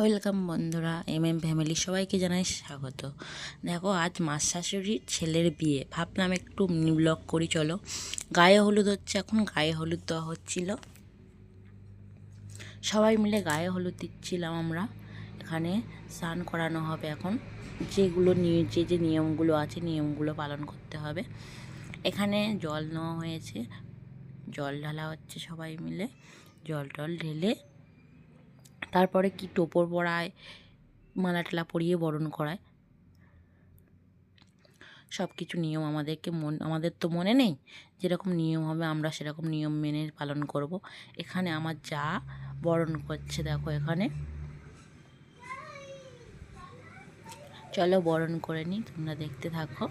Welcome বন্ধুরা, M M family সবাইকে জানাই স্বাগত। দেখো, আজ মাস শাশুড়ির ছেলের বিয়ে। ভাবলাম একটু মিনি ব্লগ করি, চলো। গায়ে হলুদ হচ্ছে এখন, গায়ে হলুদ দেওয়া হচ্ছিল। সবাই মিলে গায়ে হলুদ দিচ্ছিলাম আমরা। এখানে স্নান করানো হবে এখন। যেগুলো নিয়ে, যে যে নিয়মগুলো আছে, নিয়মগুলো পালন করতে হবে। এখানে জল নেওয়া হয়েছে। জল ঢালা হচ্ছে সবাই মিলে। জল টল ঢেলে তারপরে কি টোপর পরায়, মালা টালা পরিয়ে বরণ করায়। সব কিছু নিয়ম আমাদেরকে মন, আমাদের তো মনে নেই যেরকম নিয়ম হবে আমরা সেরকম নিয়ম মেনে পালন করব। এখানে আমার যা বরণ করছে দেখো এখানে। চলো বরণ করে নিই, তোমরা দেখতে থাকো।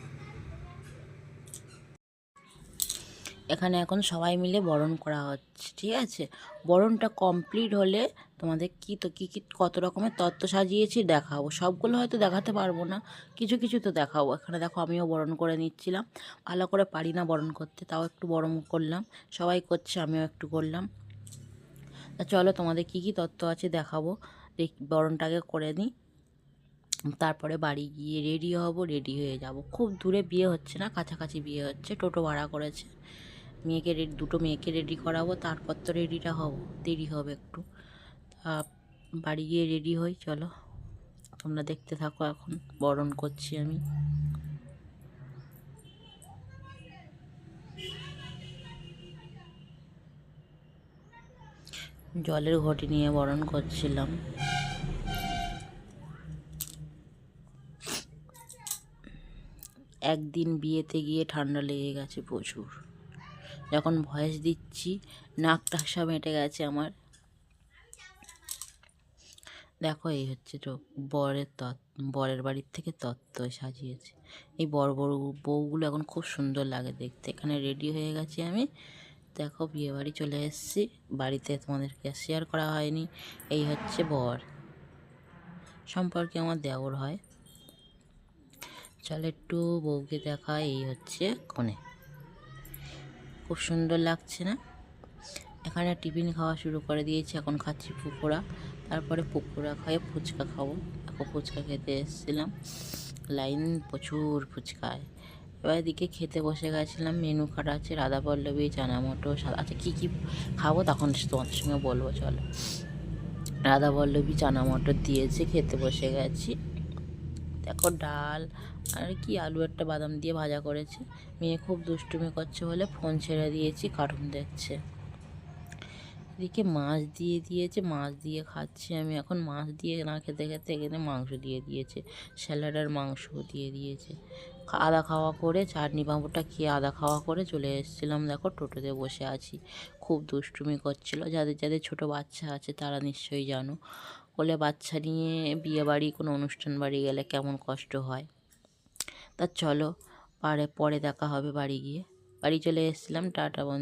এখানে এখন সবাই মিলে বরণ করা হচ্ছে, ঠিক আছে? বরণটা কমপ্লিট হলে তোমাদের কী তো, কী কী, কত রকমের তত্ত্ব সাজিয়েছি দেখাবো। সবগুলো হয়তো দেখাতে পারব না, কিছু কিছু তো দেখাবো। এখানে দেখো আমিও বরণ করে নিচ্ছিলাম। ভালো করে পারি না বরণ করতে, তাও একটু বরণ করলাম। সবাই করছে, আমিও একটু করলাম। তা চলো তোমাদের কী কী তত্ত্ব আছে দেখাবো। দেখ, বরণটাকে করে নিই। তারপরে বাড়ি গিয়ে রেডি হব রেডি হয়ে যাব। খুব দূরে বিয়ে হচ্ছে না, কাছাকাছি বিয়ে হচ্ছে, টোটো ভাড়া করেছে। মেয়েকে রেডি দুটো মেয়েকে রেডি করাবো, তারপর তো রেডিটা হব। দেরি হবে একটু। তা বাড়ি গিয়ে রেডি হই, চলো। তোমরা দেখতে থাকো এখন, বরণ করছি আমি। জলের ঘটি নিয়ে বরণ করছিলাম। একদিন বিয়েতে গিয়ে ঠান্ডা লেগে গেছে প্রচুর। যখন ভয়েস দিচ্ছি নাকটা সব হেঁটে গেছে আমার। দেখো, এই হচ্ছে তো বরের তত্ত্ব বরের বাড়ির থেকে তত্ত্ব সাজিয়েছে। এই বড় বড় বউগুলো এখন খুব সুন্দর লাগে দেখতে। এখানে রেডি হয়ে গেছি আমি। দেখো, বিয়ে বাড়ি চলে এসেছি। বাড়িতে তোমাদেরকে শেয়ার করা হয়নি। এই হচ্ছে বর। সম্পর্কে আমার দেওর হয়। চল একটু বউকে দেখা, এই হচ্ছে কনে খুব সুন্দর লাগছে না? এখানে টিফিন খাওয়া শুরু করে দিয়েছি, এখন খাচ্ছি পকোড়া। তারপরে পকোড়া খাইয়ে ফুচকা খাব। এখন ফুচকা খেতে এসেছিলাম। লাইন প্রচুর ফুচকায়। এবার এদিকে খেতে বসে গেছিলাম, মেনু কাটা আছে রাধা পল্লবী চানা মটর আচ্ছা কী কী খাব? তখন তোমাদের সঙ্গে বলব, চলো। রাধা পল্লবী চানা মটর দিয়েছে, খেতে বসে গেছি। দেখো ডাল আর কি আলু একটা বাদাম দিয়ে ভাজা করেছে। মেয়ে খুব দুষ্টুমি করছে বলে ফোন ছেড়ে দিয়েছি, কার্টুন দেখছে। এদিকে মাছ দিয়ে দিয়েছে, মাছ দিয়ে খাচ্ছি আমি। এখন মাছ দিয়ে না খেতে খেতে এখানে মাংস দিয়ে দিয়েছে। স্যালাড আর মাংস দিয়ে দিয়েছে। আদা খাওয়া করে, চাটনি পাঁপড়টা খেয়ে আদা খাওয়া করে চলে এসেছিলাম। দেখো টোটোতে বসে আছি। খুব দুষ্টুমি করছিল। যাদের যাদের ছোট বাচ্চা আছে তারা নিশ্চয়ই জানো। কোলে বাচ্চা নিয়ে বিয়ে বাড়ি, কোনো অনুষ্ঠান বাড়ি গেলে কেমন কষ্ট হয়? তা চলো পারে পরে দেখা হবে বাড়ি গিয়ে। বাড়ি চলে এসেছিলাম, টাটা বন্ধু।